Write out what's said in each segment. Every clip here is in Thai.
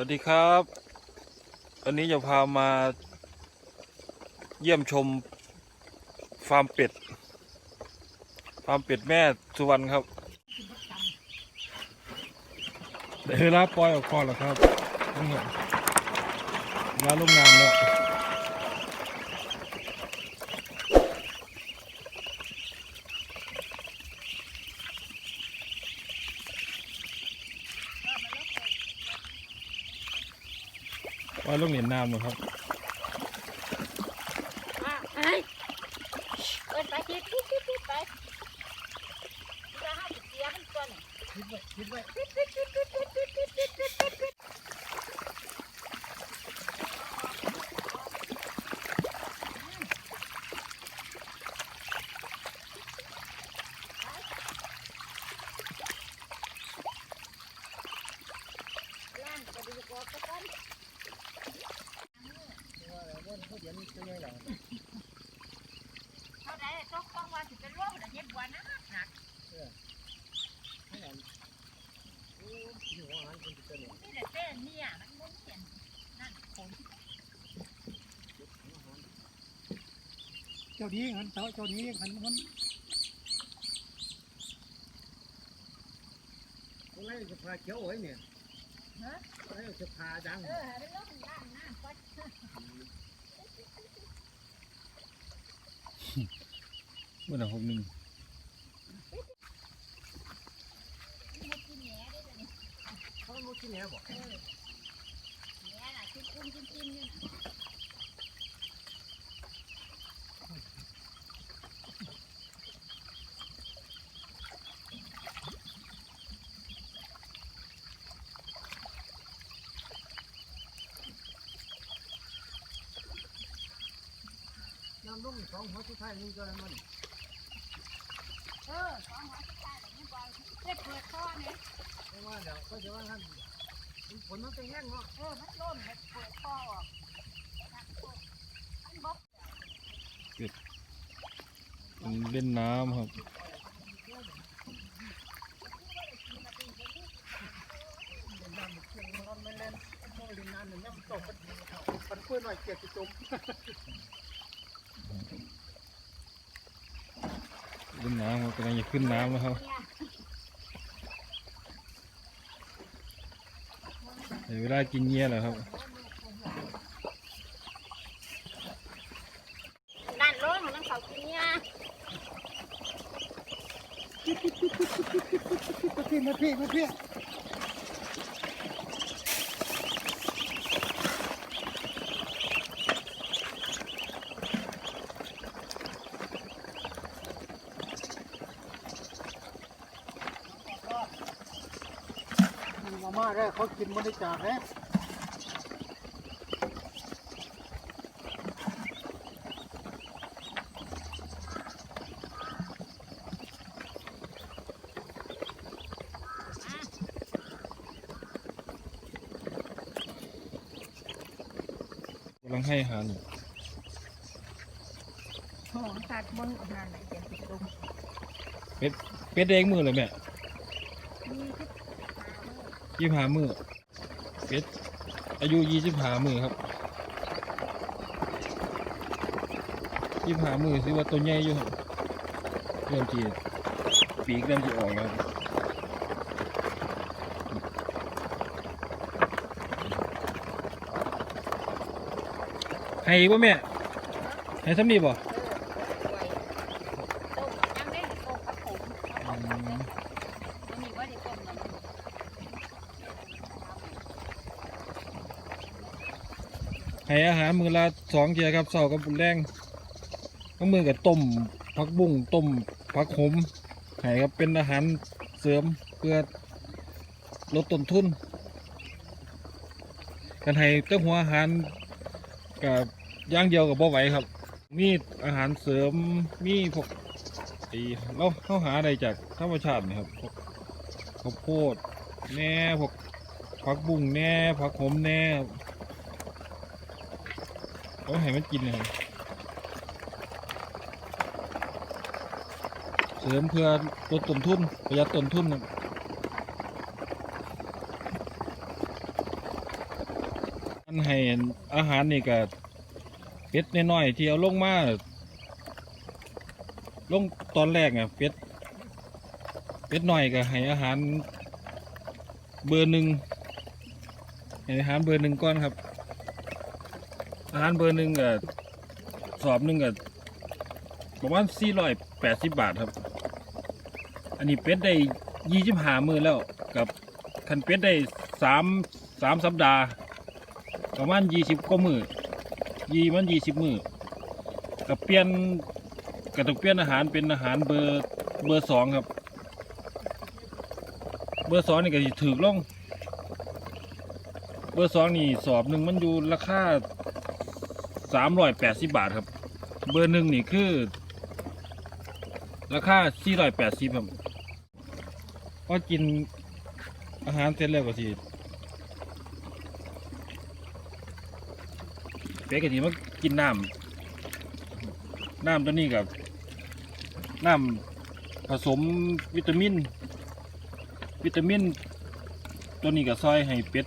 วัสดีครับวันนี้จะพามาเยี่ยมชมฟาร์มเป็ด ฟาร์มเป็ดแม่สุวรรณครับเด้เวลาปล่อยออกคอกแล้วครับนี่ครับเวลาลงน้ำแล้ว ลงเหรียญน้ำนะครับไปไปคิดคิดคิดไปคิดไว้คิดไว้ ท่าไหร่ต้องต้องว่าสิเป็นโรคเดี๋ยวเฮ็ดบัวนะหนักนี่แต่เต้นเนี่ยมันบ่มีอันนั่นคนเจ้านี้หันเจ้าเจ้านี้หันมันอะไรจะพาเขียวไว้เนี่ยฮะอะไรจะพาดังเออให้มันลงย่างน้ำก่อน เมื่อหกหนึ่งเขาไม่กินแหนบอกแหนน่ะคือคุ้มน้ำลุกมสองหัวสุดท้ายนี่ก็แมัน เออสองหัวสุดท้ายแบบนี้บ่เฮ็ดเปิดคอเนี่ยไม่ว่าเดี๋ยวก็จะว่าท่านผลมันจะแห้งเนาะเออมันล่นเฮ็ดเปิดคอออกนั่นโคตรมันบ่เล่นน้ำครับน้ำเคียงมันไม่เล่นไม่เล่นน้ำหนึ่งน้ำตกมันกล้วยหน่อยเกียดจะจม เล่นน้ำครับกำลังจะขึ้นน้ำแล้วครับเนี่ยเดี๋ยวเวลากินเงี้ยแล้วครับนั่นร้อนของน้ำเขากินเนี่ยมาพี่มาพี่มาพี่มาม่าได้เขา กินบริจาคแล้วกำลังให้อาหารอยู่หอมตัดบนนั่นแหละจะติดลมเป็ดแดงมือเลยแม่มีที่ยี่ห้ามือ เป็ดอายุยี่สิบห้ามือครับยี่ห้ามือสิว่าตัวใหญ่อยู่ครับเริ่มจีปีกเริ่มจีออกแล้วครบให้อีกบ่แม่ให้สำนีบ่ เออสวยต้มยังได้ต้มกระผมเอาของมันมีว่าได้ต้มน้ำ ให้ อาหารมือละสองเทียครับเสากับบุญแรงก็มือกับต้มผักบุ้งต้มผักขมให้ครับเป็นอาหารเสริมเพื่อลดต้นทุนกันให้เจ้าหัวอาหารกับย่างเดียวกับบ่ไหวครับ มีอาหารเสริมมีพวกไอ้เราเข้าหาอะไรจากธรรมชาตินี่ครับพวกข้าวโพดแหน่พวกผักบุ้งแหน่ผักขมแหน่ เอาให้มันกินนะครับเสริมเพื่อลดต้นทุนประหยัดต้นทุนครับอันให้อาหารนี่ก็เป็ดน้อยๆที่เอาลงมาลงตอนแรกอะเป็ดเป็ดหน้อยก็ให้อาหารเบอร์หนึ่งให้อาหารเบอร์หนึ่งก้อนครับ อาหารเบอร์หนึ่งก็สอบหนึ่งก็ประมาณสี่ร้อยแปดสิบบาทครับ อันนี้เป็ดได้ยี่สิบห้ามือแล้วกับคันเป็ดได้สามสามสัปดาห์ ประมาณยี่สิบกว่ามือยี่มันยี่สิบมือกับเปลี่ยนกับต้องเปลี่ยนอาหารเป็นอาหารเบอร์เบอร์สองครับ เบอร์สองนี่ก็ถือลงเบอร์สองนี่สอบหนึ่งมันอยู่ราคา สามร้อยแปดสิบบาทครับ เบอร์หนึ่งนี่คือ ราคาสี่ร้อยแปดสิบครับพอกินอาหารเสร็จแล้วก็สิเป็ดกะทิมากินน้ำน้ำตัวนี้กับน้ำผสมวิตามิน วิตามิน ตัวนี้กับซอยให้เป็ด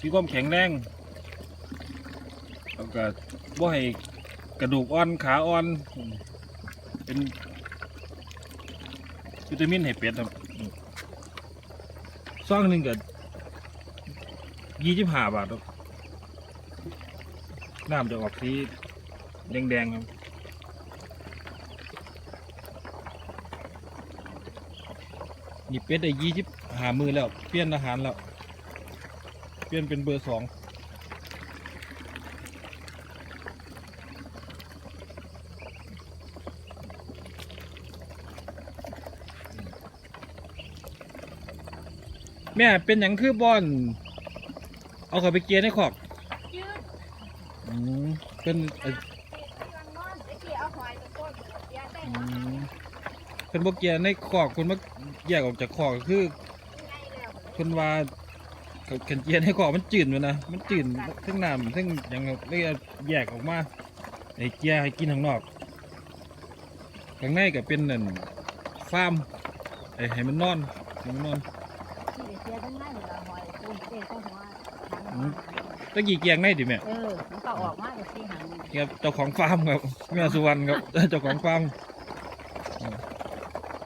มีความแข็งแรง แล้วก็บ่ให้กระดูกอ่อนขาอ่อน เป็นวิตามินให้เป็ดครับซองหนึ่งกับยี่สิบห้าบาทครับน้ำจะออกสีแดงๆครับนี่เป็ดได้ยี่สิบหามือแล้ว เปลี่ยนอาหารแล้ว เปลี่ยนเป็นเบอร์สอง แม่เป็นอย่างคือบอนเอาเขาไปเกียร์ในขอกยืดอืมเป็นเอ่อนอนไอ้ที่เอาหอยตะโกนเสียได้อืเนาะมเป็นบกเกียร์ในขอกคนมาแยกออกจากขอกก็คือไงแล้วคนว่าเขาเขียนเกียร์ในขอกมันจืดมันนะมันจืดทั้งน้ำทั้งหยังครับเลยเอาแยกออกมาไอ้เกียร์ให้กินข้างนอกข้างในก็เป็นนั่นฟาร์มไอ้ให้มันนอนให้มันนอน ที่เสียทั้งนั้นเลยหอยปูนเต้ต้องหัวหางอืม ตะกี้เกียงในดิแม่เออมันก็ออกมาเลยที่หางมันครับเจ้าของฟาร์มครับแม่สุวรรณครับ เจ้าของฟาร์ม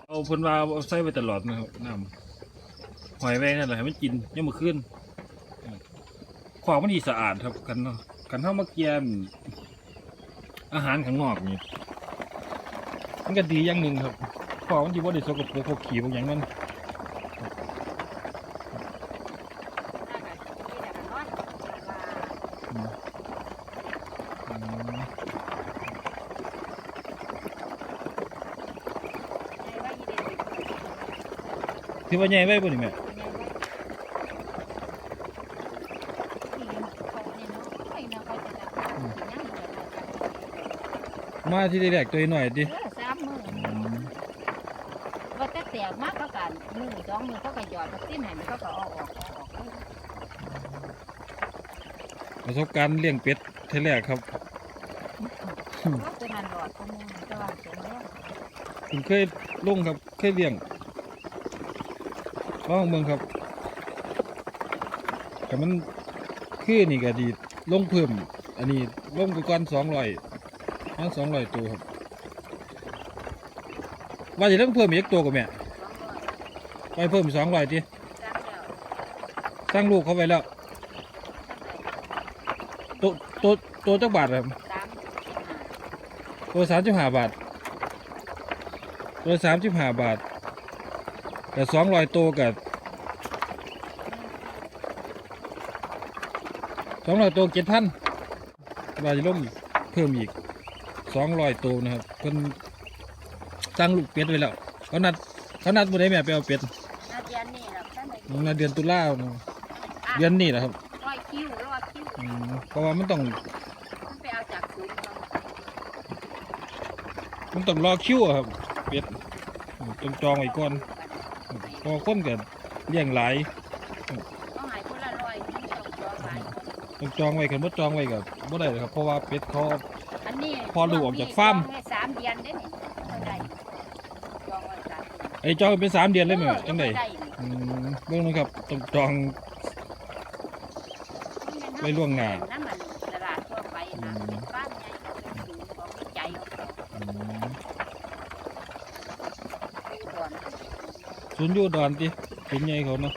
เอาเพิ่นว่าเอาใส่ไว้ตลอดนะครับน้ำหอยแวงนั่นแหละให้มันกินยังมาขึ้นของมันดีสะอาดครับกันเนาะกันเข้ามาเกียนอาหารข้างนอกนี่มันก็ดีอย่างหนึ่งครับของมันดีว่าได้สกปรกพวกขี้พวกอย่างนั้น น่าจะที่แบบนอนว่า อืมอืม ในว่าอีเด็กที่ว่าใหญ่ไว้บ่นี่แม่เป็นไงวะที่เขาเนี่ยเนาะไอ้เนาะเขาจะจับยังไงมาที่แรกตัวหน่อยดิเออสามมืออืมว่าแต่แตกมากเขากันมือสองมือเขาก็หยอดมาสิ้นให้มันเขาก็ออกออกออกออกประสบการณ์เลี้ยงเป็ดเทแรกครับว่าเป็นอันหลอดเขามือจะว่าเสียแล้วผมเคยลงครับเคยเลี้ยง ลองเมืองครับแต่มันคือนี่ก็ดีลงเพิ่ม อันนี้ลงไปก่อนสองร้อยมันสองร้อยตัวครับ ว่าจะต้องเพิ่มอีกตัวกับแม่ไปเพิ่มสองร้อยทีสามแล้วตั้งลูกเขาไปแล้วตัวตัวตัวจักบาทครับสามสิบตัวสามสิบห้าบาท ตัวสามสิบห้าบาท แต่สองร้อยตัวกับสองร้อยตัวเจ็ดพันบาทจะล่มเพิ่มอีกสองร้อยตัวนะครับเพิ่นตั้งลูกเป็ดไว้แล้วเขานัดเขานัดบุได้แม่ไปเอาเป็ดนาเดียนนี่แหละท่านไหนนัดเดือนตุลาเนาะเดือนนี้แหละครับร้อยคิ้วร้อยคิ้วอืมเพราะว่ามันต้องมันไปเอาจากศูนย์เขามันต้องรอคิวอะครับเป็ดอืมต้องจองไว้ก่อนเพอคนก็เลี้ยงหลายเขาหายคนละร้อยมันต้องจองหลายคนต้องจองไว้คันบ่จองไว้ก็บ่ได้เลยครับเพราะว่าเป็ดเขา อันนี้พอลูกออกจากฟาร์ม จองให้สามเดือนได้นี่เอาได้จองไว้สามเดือนไอ้จองเป็นสามเดือนเลยไหมจังไดเอออืมเบิ่งนะครับต้องจองมันเป็นไว้ล่วงหน้านั่นมันตลาดทั่วไปนะเป็นบ้านใหญ่เป็นศูนย์ของวิจัยของเขา อืม ที่ก่อน ศูนย์อยู่ดอนติเป็นไงเขาเนาะ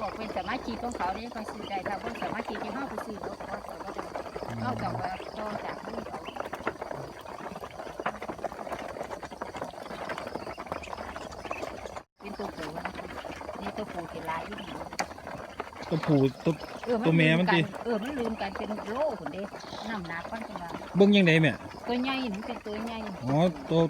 บอกเป็นสมาชิกของเขาเนี่ยเขาซื้อได้ถ้าเป็นสมาชิกที่เขาไปซื้อเขาเขาก็จะอืมเขาจะว่าต่อจากที่เขาเป็นตัวผู้นะนี่ตัวผู้ที่ลายที่หนูตัวผู้ตัวเออตัวแม่มันติเออมันลืมกันเป็นโลคนเด้น้ำหนักมันเป็นว่าเบิ่งยังไงแม่ตัวใหญ่มันเป็นตัวใหญ่อ๋อตัว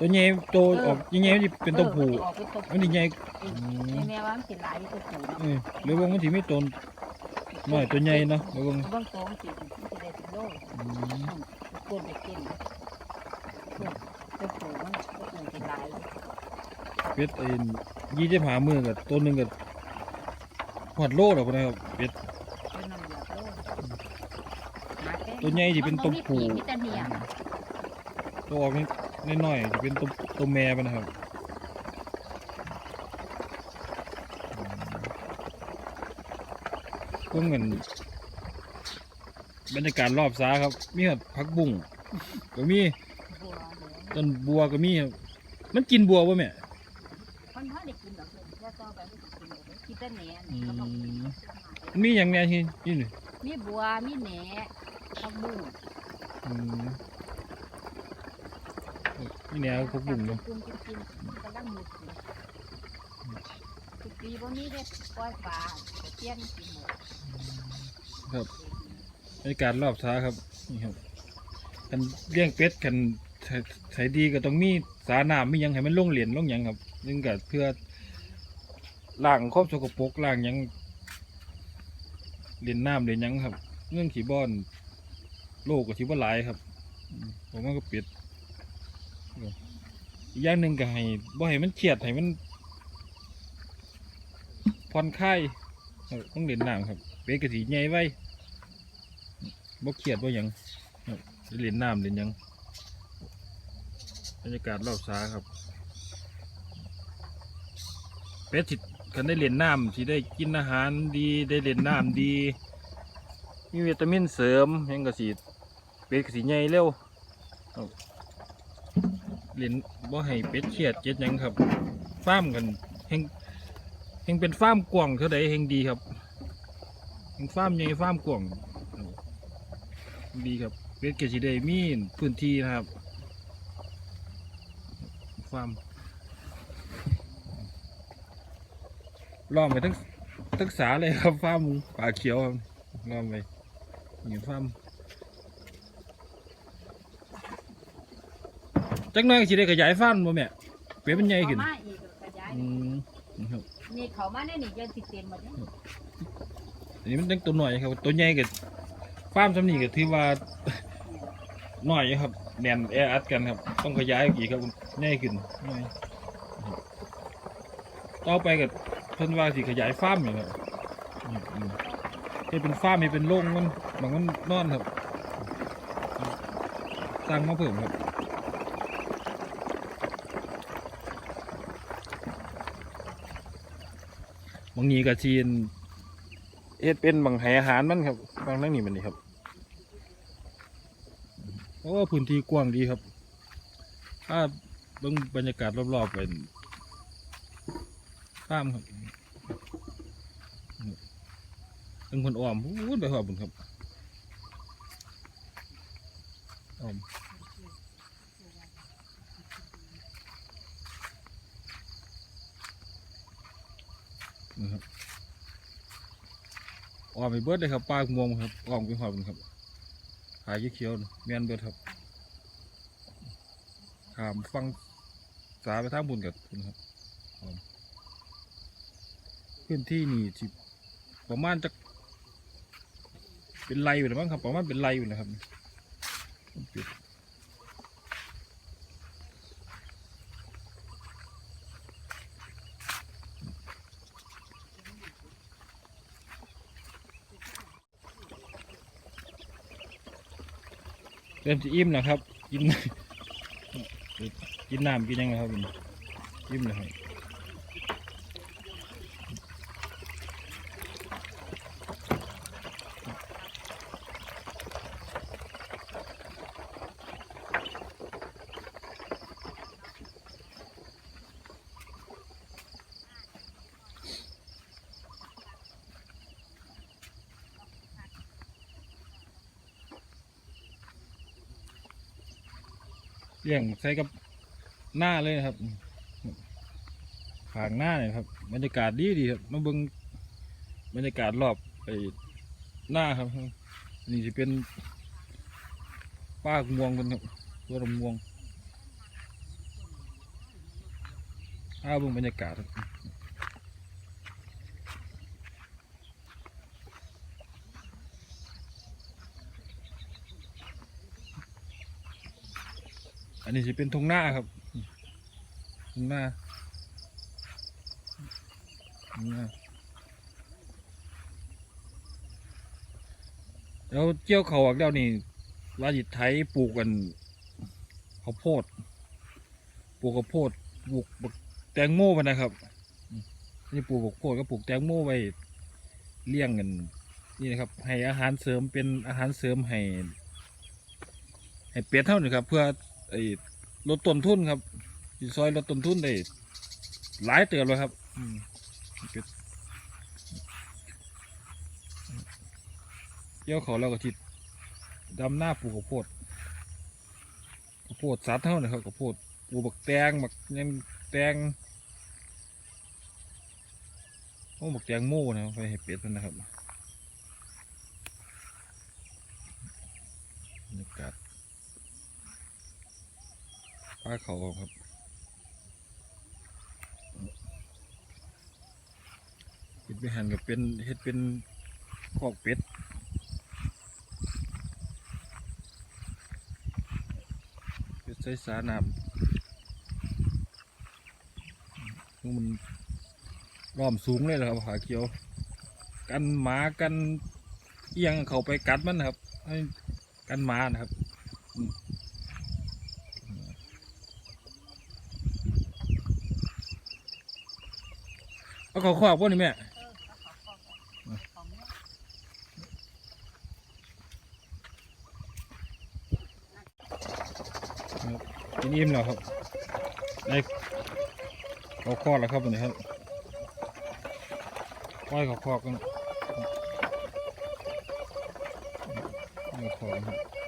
ตัวใหญ่ตัวออกยังไงมันสิเป็นตัวผู้เออออกเป็นตัวผู้มันสิใหญ่เอออืมในแม่ว่ามันสิหลายตัวผู้เนาะเออหรือว่ามันสิมีตัวน้อยตัวใหญ่เนาะหรือว่าบางตัวมันสิมันสิได้เป็นโลอืมควรจะกินตัวผู้มันตัวผู้สิหลายเป็ดไอ้ยี่สิบห้ามือกับตัวหนึงกับหอดโลดอกนะครับเป็ด เป็นน้ำเหลืองโลหาแต่ตัวใหญ่สิเป็นตัวผู้ มันบ่มีปีกมีแต่เนี่ยตัวออกนิด น้อยๆจะเป็นตัวตัวแม่ไปนะครับก็เหมือนบรรยากาศรอบซ้าครับ มีแบบพักบุ้งก็มีบัวเหลืองต้นบัวก็มีครับมันกินบัวป่ะแม่คนเขาได้กินดอกเลยแล้วต่อไปมันสิกินดอกเลยกินแต่แหน่อืมเขาบอกมันมีอย่างแน่ที่นี่นี่มีบัวมีแหน่ผักบุ้งอืม นี่แนวพักบุ้งเนาะกินกินกินกำลังมุดอยู่ทุกปีบ่มีเฮ็ดปล่อยปลาตะเพียนกินหมดบรรยากาศรอบซ้าครับนี่ครับกันเลี้ยงเป็ดกันใช้ดีก็ต้องมีสาน้ำมีหยังให้มันลงเหรียญลงหยังครับนึงก็เพื่อล้างครอบสกปรกล้างหยังเหรียญน้ำเหรียญหยังครับเงื่อนขี่บอน โลกก็ที่ว่าหลายครับอืมผมว่าก็เป็ด อีกอย่างหนึ่งก็ให้บ่ให้มันเครียดให้มันผ่อนคลายต้องเหรียญน้ำครับเป็ดก็สีใหญ่ไว้บ่เครียดบ่หยังเล่นน้ำเล่นหยังบรรยากาศรอบซ้าครับเป็ดสิคันได้เล่นน้ำสิได้กินอาหารดีได้เล่นน้ำดี มีวิตามินเสริมยังก็สิเป็ดก็สิใหญ่เร็ว เล่นบ่ให้เป็ดเครียดเจ็ดหยังครับฟาร์มกันแห่งแห่งเป็นฟาร์มกว้างเท่าใดแห่งดีครับแห่งฟาร์มใหญ่ฟาร์มกว้างดีครับเวทเกจิได้มีพื้นที่นะครับฟาร์มล้อมไปทั้งทั้งสาเลยครับฟาร์มป่าเขียวครับล้อมไปนี่ฟาร์ม จักหน้อยก็สิได้ขยายฟาร์มบ่แม่เปรียบมันใหญ่ขึ้นเขามาอีกกระจายอืมครับนี่เขามาในนี่ยังสิเต็มหมดเลยอันนี้มันตั้งตัวหน่อยครับตัวใหญ่ก็ฟาร์มสำนีก็ถือว่า น้อยอยู่ครับแน่นแออัดกันครับ ต้องขยายอีกครับใหญ่ขึ้นหน่อยต่อไปก็เพิ่นว่าสิขยายฟาร์มอยู่ครับอืมอืมให้เป็นฟาร์มให้เป็นโรงมันบางมันนอนครับสร้างมาเพิ่มครับางนี้ก็ชีนเฮ็ดเป็นบางไหอาหารมันครับบางนั่งนี่มันนี่ครับโอ้พื้นที่กว้างดีครับ ถ้าเบิ่งบรรยากาศรอบๆเป็นข้ามครับเป็นคนอ้อมพูดไปหอบบุญครับอ้อมนะครับ ออมไปเบิดเลยครับปลากมวงครับอ้อมไปหอบบุญครับหายเขียวๆน่ะแม่นเบิดครับขามฟังสาไปทางบุญกับคุณครับพื้นที่นี่สิประมาณจะเป็นไรอยู่นะมั้งครับประมาณเป็นไรอยู่นะครับ ริ่มจะอิ่มแล้วครับ กิน กินน้ำกินยังไงครับอิ่มแล้วครับ ลี้ยงใส่กับหน้าเลยครับขางหน้าเนี่ยครับบรรยากาศดีดีครับมาเบิ้งบรรยากาศรอบไปหน้าครับ นี่จะเป็นป้ากม่วงกันครับตัวลำม่วงอ้าเบิ่งบรรยากาศครับ นนี้จะเป็นทงหน้าครับทงหน้าทงหน้าแล้วเจียวเขาออกแล้วนี่ว่าจิตไทยปลูกกันข้าวโพด ปลูกข้าวโพดปลูกแตงโมไปนะครับนี่ปลูกข้าวโพดก็ปลูกแตงโมไว้เลี้ยงกันนี่นะครับ ให้อาหารเสริมเป็นอาหารเสริมให้ให้เป็ดเท่านี้ครับ เพื่อ ไอ้ลดต้นทุนครับสิซอยลดต้นทุนได้หลายเติบเลยครับอืมเป็ดเกี่ยวเขาเราก็ทิดดำหน้าปลูกข้าวโพดข้าวโพดสัตว์เท่านั้นครับข้าวโพดปลูกบักแตงบักยังแตงโอ้บักแตงโม่นะครับไปให้เป็ดมันนะครับบรรยากาศ ป้าเขาครับเฮ็ดไปหันกับเป็นเฮ็ดเป็นคอกเป็ดเป็นใช้สาน้ำมันล้อมสูงเลยเหรอครับหาเขียว กันหมากันเอียงเขาไปกัดมันนครับ กันหมานะครับ เอาเขาขวากพวกนี้แม่กินอิ่มแล้วครับได้เขาคอดแล้วครับวันนี้ครับปล่อยเขาคอดกันเขาคอดครับ